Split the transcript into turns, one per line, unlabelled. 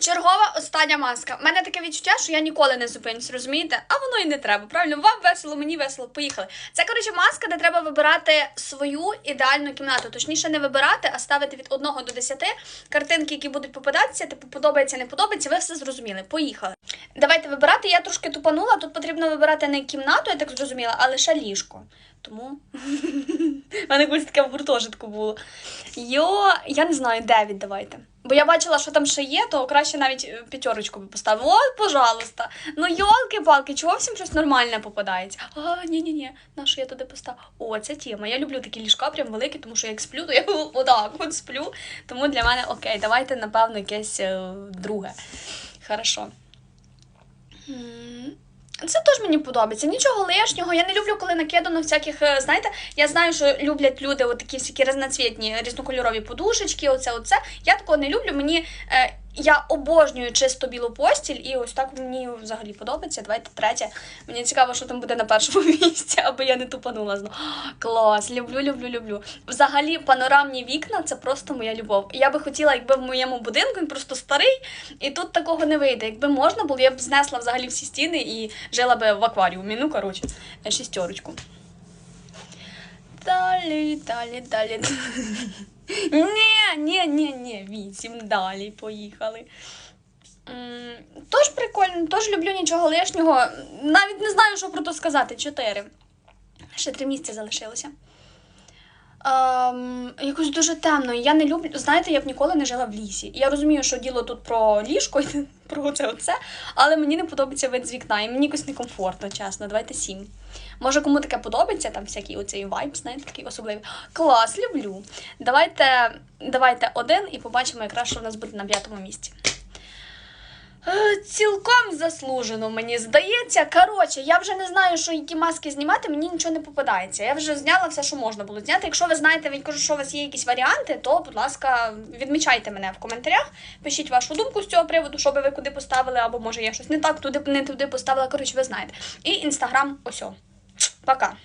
Чергова остання маска. У мене таке відчуття, що я ніколи не зупинюсь, розумієте? А воно і не треба. Правильно, вам весело, мені весело. Поїхали. Це коротше маска, де треба вибирати свою ідеальну кімнату. Точніше, не вибирати, а ставити від 1 до 10 картинки, які будуть попадатися. Типу подобається, не подобається. Ви все зрозуміли. Поїхали. Давайте вибирати. Я трошки тупанула. Тут потрібно вибирати не кімнату, я так зрозуміла, а лише ліжко. Тому У мене колись таке в гуртожитку було. Йо, я не знаю, 9 давайте. Бо я бачила, що там ще є, то краще навіть е, п'ятерочку би поставила. О, пожалуйста. Ну, йолки-палки, чого всім щось нормальне попадається? А, ні-ні-ні, на що я туди поставила? О, це тема. Я люблю такі ліжка, прям великі, тому що як сплю, то я отак от сплю. Тому для мене окей, давайте, напевно, якесь е, друге. Хорошо. Це теж мені подобається. Нічого лишнього. Я не люблю, коли накидано всяких. е, Знаєте, я знаю, що люблять люди от такі всякі різноцвітні, різнокольорові подушечки. Оце, оце. Я такого не люблю. Мені е, я обожнюю чисто білу постіль, і ось так мені взагалі подобається. Давайте третє. Мені цікаво, що там буде на першому місці, аби я не тупанула знову. Клас, люблю, люблю, люблю. Взагалі, панорамні вікна це просто моя любов. Я би хотіла, якби в моєму будинку він просто старий, і тут такого не вийде. Якби можна було, я б знесла взагалі всі стіни і жила би в акваріумі. Ну, коротше, шістерочку. Далі, далі, далі. Ні, ні, ні, ні, вісім далі поїхали. Тож прикольно, тож люблю нічого лишнього. Навіть не знаю, що про то сказати. Чотири. Ще три місця залишилося. Ем, якось дуже темно. Я не люблю. Знаєте, я б ніколи не жила в лісі. Я розумію, що діло тут про ліжко, і про це оце, але мені не подобається вид з вікна, і мені якось некомфортно, чесно. Давайте сім. Може, кому таке подобається, там всякий оцей вайб, знаєте, такий особливий. Клас, люблю. Давайте, давайте один і побачимо, якраз що в нас буде на п'ятому місці. Е, Цілком заслужено, мені здається. Коротше, я вже не знаю, що які маски знімати, мені нічого не попадається. Я вже зняла все, що можна було зняти. Якщо ви знаєте, він кажу, що у вас є якісь варіанти, то, будь ласка, відмічайте мене в коментарях, пишіть вашу думку з цього приводу, що би ви куди поставили, або може я щось не так туди не туди поставила. Коротше, ви знаєте. І інстаграм ось. Пока.